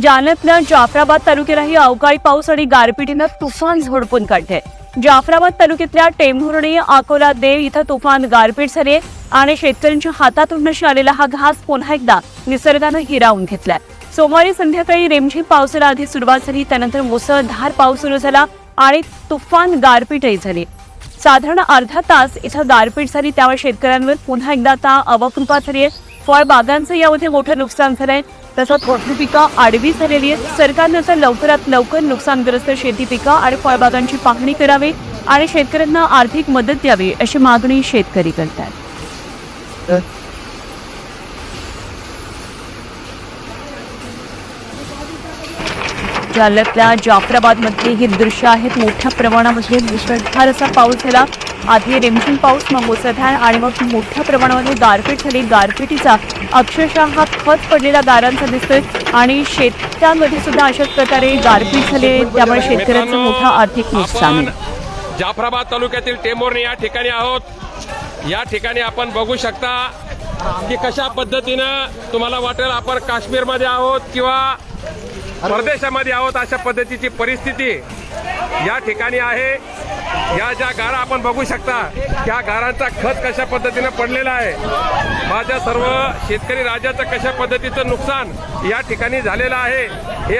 जालन्यातल्या जाफराबाद तालुक्यालाही अवकाळी पाऊस आणि गारपिटीनं तुफान झोडपून काढते जाफराबाद तालुक्यातल्या टेंभुर्णी अकोला देव इथं तुफान गारपीट झाली आणि शेतकऱ्यांच्या हातातून आलेला हा घास पुन्हा एकदा निसर्गानं हिरावून घेतलाय. सोमवारी संध्याकाळी रेमझिम पावसाला आधी सुरुवात झाली त्यानंतर मुसळधार पाऊस सुरू झाला आणि तुफान गारपीटही झाली. साधारण अर्धा तास इथं गारपीट झाली त्यामुळे शेतकऱ्यांवर पुन्हा एकदा आता अवकृपा झाली आहे फळबागांचं यामध्ये मोठं नुकसान झालंय. तसंच मोठी पिकं आडवी झालेली आहेत. सरकारनं तर लवकरात लवकर नुकसानग्रस्त शेती पिकं आणि फळबागांची पाहणी करावी आणि शेतकऱ्यांना आर्थिक मदत द्यावी अशी मागणी शेतकरी करतात. जालन्यातल्या जाफराबाद मधली ही दृश्य आहेत मोठ्या प्रमाणामध्ये मुसळधार असा पाऊस झाला. आधी रिमझिम पाऊस मग मुसळधार आणि मग मोठ्या प्रमाणामध्ये गारपीट झाली. गारपिटीचा अक्षरशः हा खत पडलेला गारांचा दिसतोय आणि शेतांमध्ये सुद्धा अशाच प्रकारे गारपीट झाली त्यामुळे शेतकऱ्यांचं मोठं आर्थिक नुकसान जाफराबाद तालुक्यातील टेंभुर्णी या ठिकाणी आहोत. या ठिकाणी आपण बघू शकता की कशा पद्धतीनं तुम्हाला वाटेल आपण काश्मीरमध्ये आहोत किंवा परदेशामध्ये आहोत अशा पद्धतीची परिस्थिती या ठिकाणी आहे. या ज्या गारा आपण बघू शकता त्या गारांचा खत कशा पद्धतीनं पडलेला आहे? माझ्या सर्व शेतकरी राजाचं कशा पद्धतीचं नुकसान या ठिकाणी झालेलं आहे? हे